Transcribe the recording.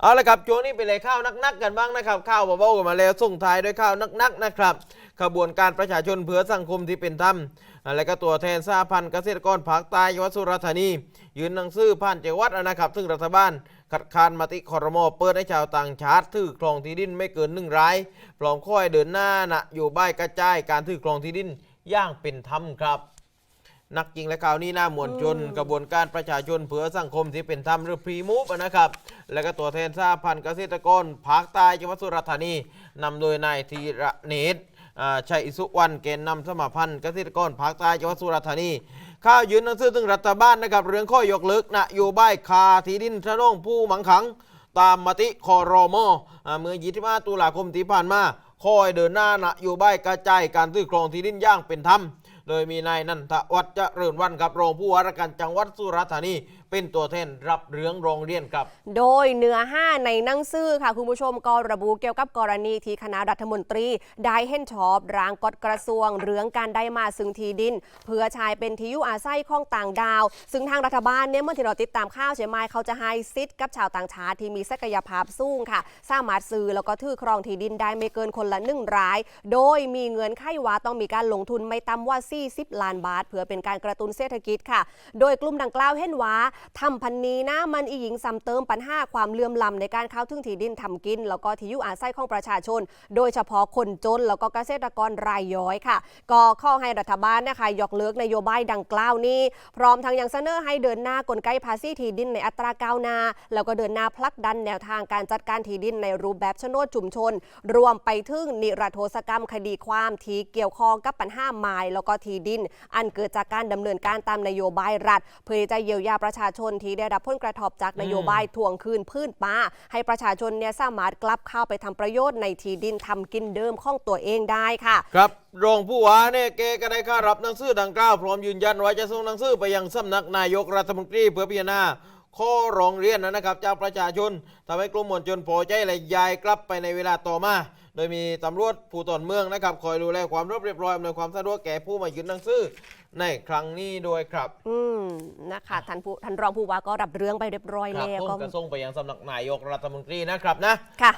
เอาละครับช่วงนี้ไปเลยข้าวนักๆกันบ้างนะครับข้าวเบาๆกันมาแล้วส่งท้ายด้วยข้าวนักๆนะครับขบวนการประชาชนเพื่อสังคมที่เป็นธรรมอ่าและก็ตัวแทนสหพันธ์เกษตรกรภาคใต้จังหวัดสุราษฎร์ธานียืนหนังสือผ่านจังหวัดนะครับซึ่งรัฐบาลขัดขานมติคอรมอเปิดให้ชาวต่างชาติถือครองที่ดินไม่เกินหนึ่งรายพร้อมค่อยเดินหน้านะอยู่ใบกระจายการถือครองที่ดินอย่างเป็นธรรมครับ นักจริงและข่าวนี้หน้ามวลชน กระบวนการประชาชนเพื่อสังคมที่เป็นธรรมหรือพรีมูฟนะครับ และก็ตัวแทนสหพันธ์เกษตรกรภาคใต้จังหวัดสุราษฎร์ธานีนำโดยนายธีระเนตรอ่าชัยสุวรรณเกณฑ์นำสมาพันธ์เกษตรกรภาคใต้จังหวัดสุราษฎร์ธานีข้าวยืนหนังสือถึงรัฐบาลนะครับ เรื่องข้อยกเลิกนโยบายคาที่ดินทะนองผู้หมังขัง ตามมติคอรมอ่าเมื่อ25ตุลาคมที่ผ่านมาคอยเดินหน้านโยบายกระจายการซื้อครองที่ดินอย่างเป็นธรรม โดยมีนายนันทวัฒน์เจริญวันครับรองผู้ว่าราชการจังหวัดสุราษฎร์ธานี เป็นตัวแทนรับเรื่องโรงเรียนครับ โดยเนื้อห้าในหนังสือค่ะ คุณผู้ชมก็ระบุเกี่ยวกับกรณีที่คณะรัฐมนตรี ได้เห็นชอบร่างกฎกระทรวง เรื่องการได้มาซึ่งที่ดิน เพื่อใช้เป็นที่อยู่อาศัยของต่างดาว ซึ่งทางรัฐบาลเนี่ยเมื่อที่เราติดตามข่าวใช่ไหมเขาจะให้ซิทธิ์กับชาวต่างชาติที่มีศักยภาพสูงค่ะ สามารถซื้อแล้วก็ถือครองที่ดินได้ไม่เกินคนละหนึ่งราย โดยมีเงินไขว่าต้องมีการลงทุนไม่ต่ำว่า40 ล้านบาท เพื่อเป็นการกระตุ้นเศรษฐกิจค่ะ โดยกลุ่มดังกล่าวเห็นว่าทำพันนี้นะมันอีหญิงซ้ำเติมปัญหาความเลื่อมล้ำในการเข้าถึงที่ดินทำกิน แล้วก็ที่อยู่อาศัยของประชาชน โดยเฉพาะคนจนแล้วก็เกษตรกรรายย่อยค่ะ ก็ข้อให้รัฐบาลนะคะยกเลิกนโยบายดังกล่าวนี้ พร้อมทั้งยังเสนอให้เดินหน้ากลไกภาษีที่ดินในอัตราก้าวหน้า แล้วก็เดินหน้าผลักดันแนวทางการจัดการที่ดินในรูปแบบโฉนดชุมชน รวมไปถึงนิรโทษกรรมคดีความที่เกี่ยวข้องกับปัญหาไม้แล้วก็ทดิน อันเกิดจากการดำเนินการตามนโยบายรัฐ เพื่อจะเยียวยาประชาชนที่ได้รับผลกระทบจากนโยบายทวงคืนพื้นป่าให้ประชาชนเนี่ยสามารถกลับเข้าไปทำประโยชน์ในที่ดินทำกินเดิมของตัวเองได้ค่ะ ครับรองผู้ว่าเนี่ยแกก็ได้เข้ารับหนังสือดังกล่าวพร้อมยืนยันว่าจะส่งหนังสือไปยังสำนักนายกรัฐมนตรีเพื่อพิจารณา ข้อร้องเรียนนะครับจากประชาชนทำให้กลุ่มมวลชนพอใจและย้ายกลับไปในเวลาต่อมาโดยมีตำรวจผู้ตอนเมืองนะครับคอยดูแลความเรียบร้อยอำนวยความสะดวกแก่ผู้มายื่นหนังสือในครั้งนี้ด้วยครับ อืมนะคะท่านผู้ท่านรองผู้ว่าก็รับเรื่องไปเรียบร้อยครับแล้วผมก็ก็ส่งไปยังสำนักนายกรัฐมนตรีนะครับนะค่ะ